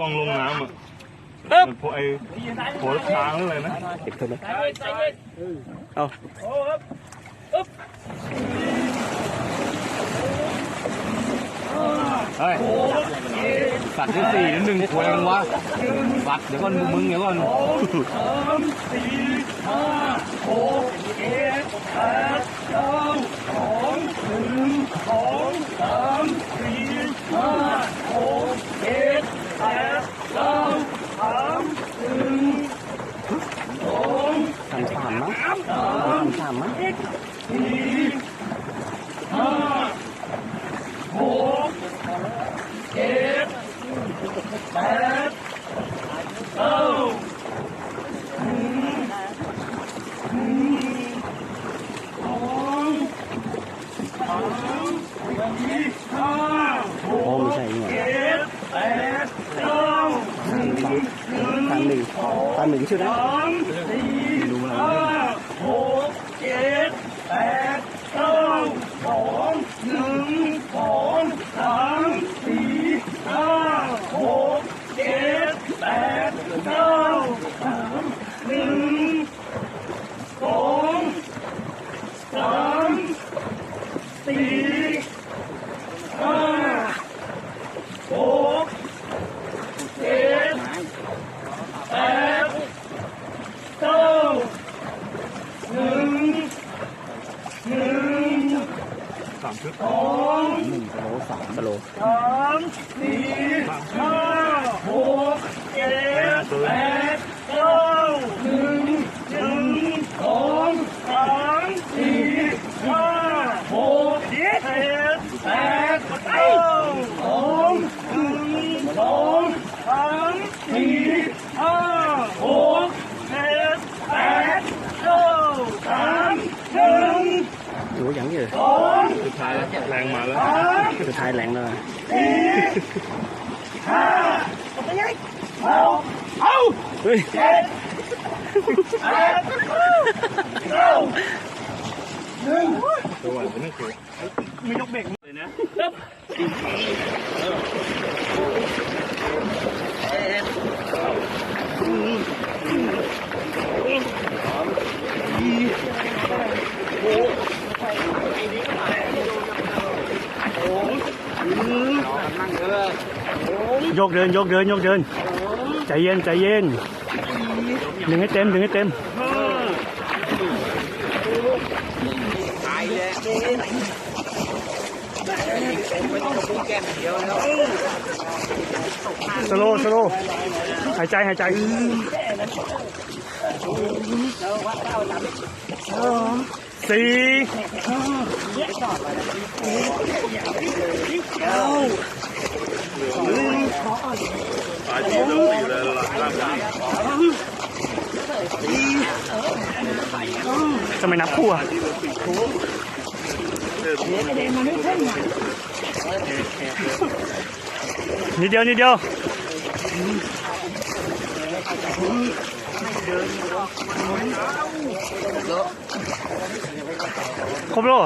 กล้องลงน้ำอะปึ๊บพวกไอ้โหระพางหรืออะไรนะเก็บเถอะนะเอาเฮ้ยสัตว์ที่สี่หนึ่งควงวะสัตว์เดี๋ยวก่อนมึงเดี๋ยวก่อนทำสามมั้งทำสามมั้งโอ้ไม่ใช่นี่หว่าตันหนึ่งตันหนึ่งใช่ไหมไม่รู้อะามชุดหนึ่งกิโลสามกิโลแป อ้ยังเยอะสุดท้ายแล้วแรงมาแล้วสุดท้ายแรงเลยเฮ้ยตัวไหวเป็นนั่นคือเลยนะ โยกเดินโยกเดินโยกเดิน ใจเย็นใจเย็นดึงให้เต็มดึงให้เต็มสโลว์สโลว์หายใจหายใจสี่ตา ยทีเดียวอยู่แล้วร่างกายทำไมนับคู่อะนิดเดียวนิดเดียว ครบแล้วเ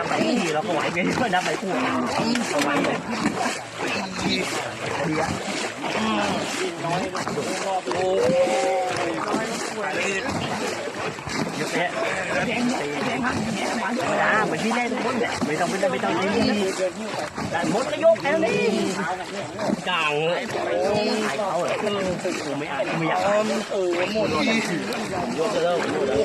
หรอดับไปที่เราก็ไหวไงเพื่อดับไปคู่เอาไว้เลยเยอะแยะนะเหมือนที่เล่นทุกคนเนี่ยไม่ต้องไม่ต้องไม่ต้องแต่มดก็ยกแค่นี้กลางเลยขายเขาเหรอกูไม่อ่านไม่อยากเออหมดยกเลยหมดเลย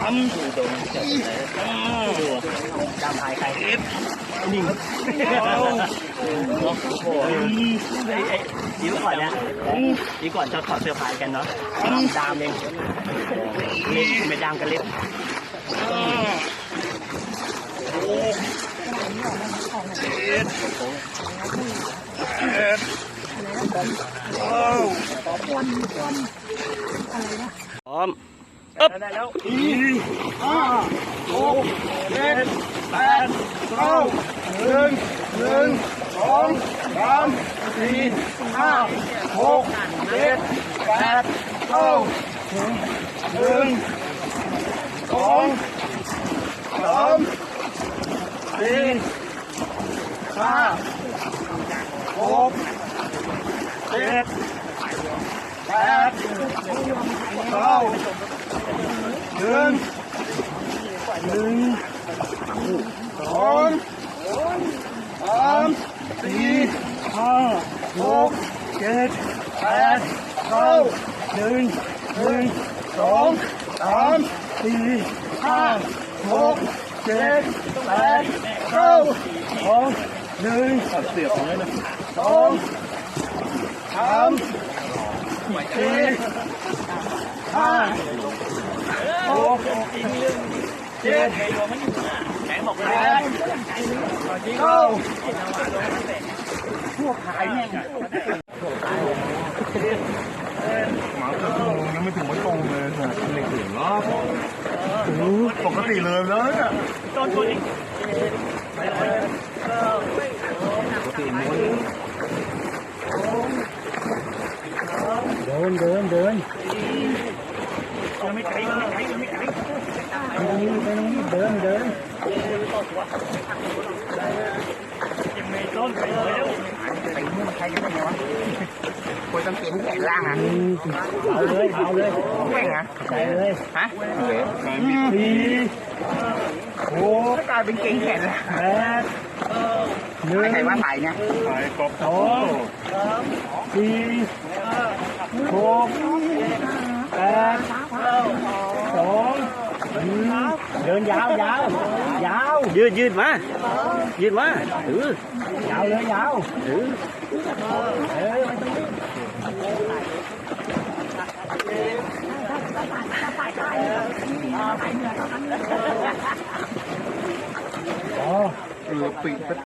ทำดูดมเจ็บเลยดูจำใครใครนิ่งโอ้โหไอ้ไอ้ดีก่อนเนี่ยดีก่อนจะถอดเสื้อผ้ากันเนาะดามเองเล็บไม่ดามกันเล็บ พร้อมได้แล้วแปดเก้าหนึ่งหนึ่งสองสามสี่ห้าหกเจ็ดแปดเก้าหนึ่งสองสามสี่ห้าหก เจ็ดแปดเก้าหนึ่งหนึ่งสองสามสี่ห้าหกเจ็ดแปดเก้าหนึ่งหนึ่งสองสามสี่ห้าหกเจ็ดแปดเก้าสองหนึ่งเสียบเลยนะสองามสี่ห้าหกเจ็ดแขงบอกแปเลยดเก้าหมาเกือบชั่วโมงยังไม่ถึงวัดตรงเลยเนี่ยไม่ถึงหรอกปกติเลยแล้วเนี่ยโดนตัวนี้ปกติม้วน ดินเดินเดินยังไม่ไกลยังไม่ไกลยังไม่ไกลไปตรงนี้ไปตรงนี้เดินเดินยังไม่ต้นไปเลยควรต้องเก็บแขนล่างอะอืมเอาเลยเอาเลยแข่งอะใส่เลยฮะสี่หกกลายเป็นเก่งแขนแล้วแปดหนึ่งใครว่าถ่ายเนี่ยสองสี่ หกแปดสองเดินยาวยาวยาว ยืดยืดมายืดมาเออยาวเลยยาวเออเอออ๋อเรือปิด